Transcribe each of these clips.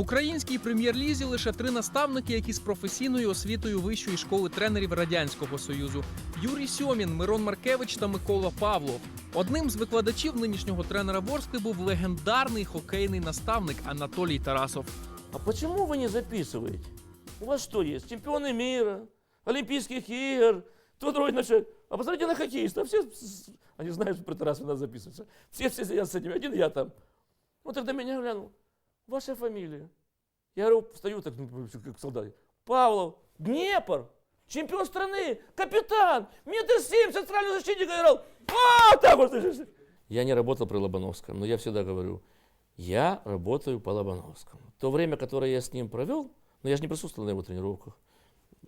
українській прем'єр-лізі лише три наставники, які з професійною освітою вищої школи тренерів радянського союзу: Юрій Сьомін, Мирон Маркевич та Микола Павлов. Одним з викладачів нинішнього тренера Ворскли був легендарний хокейний наставник Анатолій Тарасов. А почему вы не записываете? У вас что есть? Чемпионы мира, Олимпийских игр, то другой начать. А посмотрите на хоккеистов, все, с- они знают, что про Тараса надо записываться. Все, все сидят с этим, один я там. Вот тогда меня глянул, Ваша фамилия. Я говорю, встаю так, ну, как солдат. Павлов, Днепр, чемпион страны, капитан, метр семь, центральный защитник играл. А, так вот. Я не работал при Лобановском, но я всегда говорю, я работаю по Лобановскому. То время, которое я с ним провел, но я же не присутствовал на его тренировках,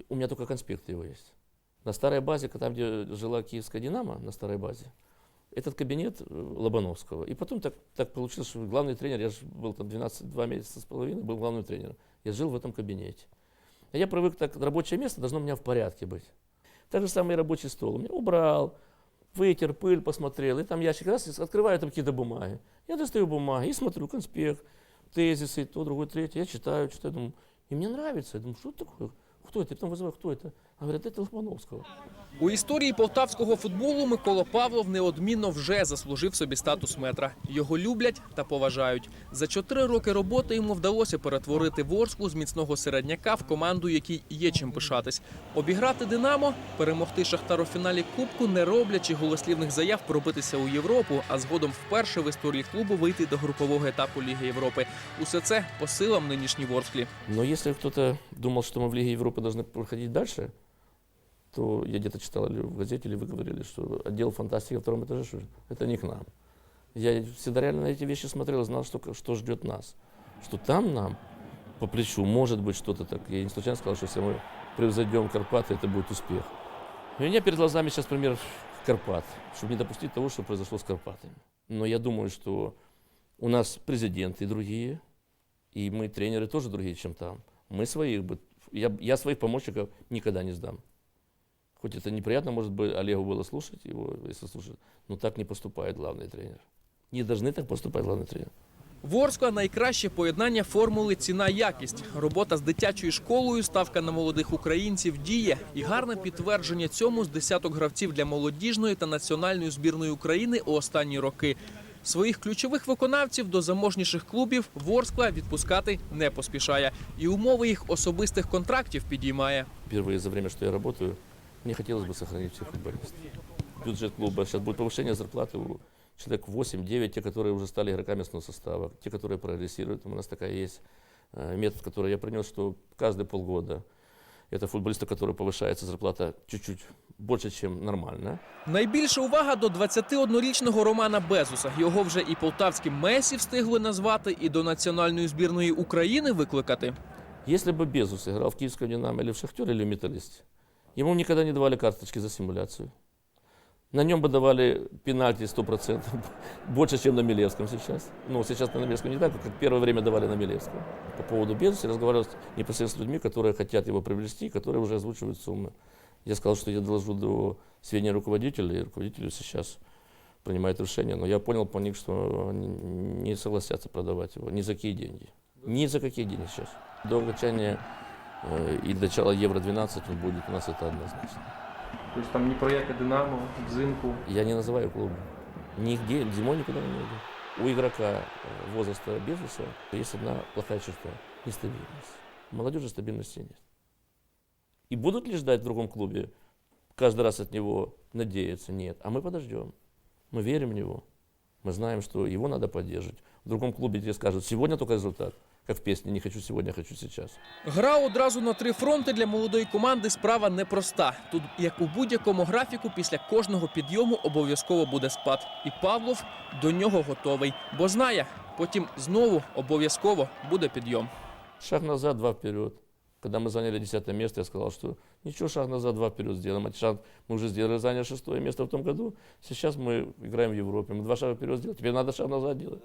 у меня только конспекты его есть. На старой базе, там, где жила киевская «Динамо», на старой базе, этот кабинет э, Лобановского. И потом так, так получилось, что главный тренер, я же был там 12, 2 месяца с половиной, был главным тренером. Я жил в этом кабинете. А я привык так, рабочее место должно у меня в порядке быть. Так же самый рабочий стол. У меня убрал, вытер, пыль посмотрел. И там ящик раз, открываю там какие-то бумаги. Я достаю бумаги и смотрю конспект, тезисы, то, другое, третье. Я читаю, читаю, думаю, и мне нравится. Я думаю, что это такое? Кто это? Я потом вызываю, кто это? А говорят, это Лобановского. У історії полтавського футболу Микола Павлов неодмінно вже заслужив собі статус метра. Його люблять та поважають. За чотири роки роботи йому вдалося перетворити Ворсклу з міцного середняка в команду, якій є чим пишатись. Обіграти Динамо, перемогти Шахтар у фіналі Кубку, не роблячи голослівних заяв пробитися у Європу, а згодом вперше в історії клубу вийти до групового етапу Ліги Європи. Усе це по силам нинішній Ворсклі. Но если кто-то думал, что мы в Лиге Европы должны проходить дальше, то я где-то читал или в газете, или вы говорили, что отдел фантастики на втором этаже, что это не к нам. Я всегда реально на эти вещи смотрел знал, что, что ждет нас. Что там нам по плечу может быть что-то так. Я не случайно сказал, что если мы превзойдем Карпаты, это будет успех. У меня перед глазами сейчас пример Карпат, чтобы не допустить того, что произошло с Карпатами. Но я думаю, что у нас президенты другие, и мы тренеры тоже другие, чем там. Мы своих бы, я, я своих помощников никогда не сдам. Хоть это неприятно, может быть, Олегу было слушать его, если слушать, но так не поступает главный тренер. Не должны так поступать главный тренер. Ворскла найкраще поєднання формули ціна-якість. Робота з дитячою школою, ставка на молодих українців діє і гарне підтвердження цьому з десяток гравців для молодіжної та національної збірної України у останні роки. Своїх ключових виконавців до заможніших клубів Ворскла відпускати не поспішає, і умови їх особистих контрактів підіймає. Впервые за время, что я работаю, мне хотелось бы сохранить всех футболистов. Бюджет клуба, сейчас будет повышение зарплаты у человек 8-9, те, которые уже стали игроками основного состава, те, которые прогрессируют. У нас такая есть э, метод, который я принес, что каждые полгода это футболисту, который повышается зарплата чуть-чуть больше, чем нормально. Найбільша увага до 21-річного Романа Безуса. Його вже і полтавські Месі встигли назвати, і до національної збірної України викликати. Если бы Безус играл в Киевском «Динамо» или в «Шахтере» или в «Металлисте», ему никогда не давали карточки за симуляцию. На нем бы давали пенальти 100%, больше, чем на Милевском сейчас. Ну, сейчас на Милевском не так, как первое время давали на Милевском. По поводу Безуса я разговаривал непосредственно с людьми, которые хотят его приобрести, которые уже озвучивают суммы. Я сказал, что я доложу до сведения руководителя, и руководитель сейчас принимает решение. Но я понял по них, что не согласятся продавать его ни за какие деньги. Ни за какие деньги сейчас. До окончания э, и начала Евро-12 он будет у нас, это однозначно. Тобто там ні про яке Динамо, взимку. Я не называю клуб. Нигде, зимой никуда не еду. У игрока э, возраста Безуса есть одна плохая черта – нестабильность. Молодежи стабильности нет. И будут ли ждать в другом клубе, каждый раз от него надеяться? Нет. А мы подождем. Мы верим в него. Мы знаем, что его надо поддерживать. В другом клубе тебе скажут, сегодня только результат. Как в песне «Не хочу сегодня, хочу сейчас». Гра одразу на три фронти для молодої команди справа непроста. Тут, як у будь-якому графіку, після кожного підйому обов'язково буде спад. І Павлов до нього готовий, бо знає, потім знову обов'язково буде підйом. Шаг назад, два вперед. Когда мы заняли десятое место, я сказал, что ничего, шаг назад, два вперед сделаем. А шаг мы уже сделали, заняли шестое место в том году. Сейчас мы играем в Европе. Мы два шага вперед сделали. Теперь надо шаг назад делать.